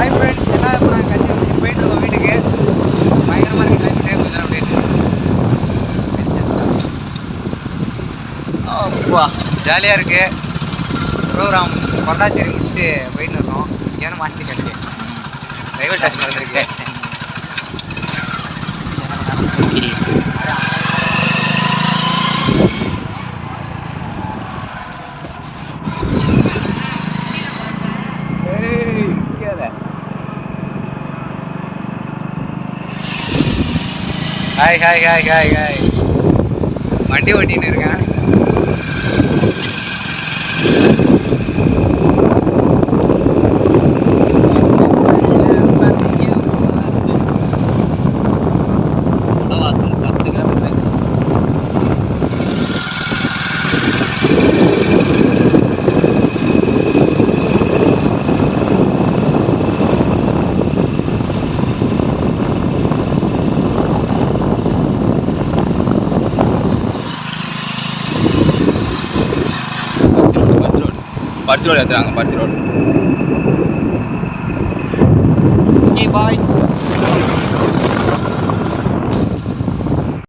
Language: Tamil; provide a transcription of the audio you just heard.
ஹாய் ஃப்ரெண்ட்ஸ் எல்லாம் இப்போ நாங்கள் கட்சி முடிச்சு போயிட்டு இருக்கோம் வீட்டுக்கு. பயங்கரமாக இருக்கு கிளைமேட் கொஞ்சம் அப்படியே. அப்பா ஜாலியாக இருக்கு. ப்ரோக்ராம் பொள்ளாச்சேரி முடிச்சுட்டு போயிட்டு இருக்கோம் ஏன்னா மாட்டி கட்டி ரயில்வே ஸ்டேஷன் வந்துருக்கு hi hi hi hi hi வண்டி ஓட்டின்னு இருக்கேன். பருத்தி ரோடு ஏற்றுறாங்க பருத்தி ரோடு ஓகே பாய்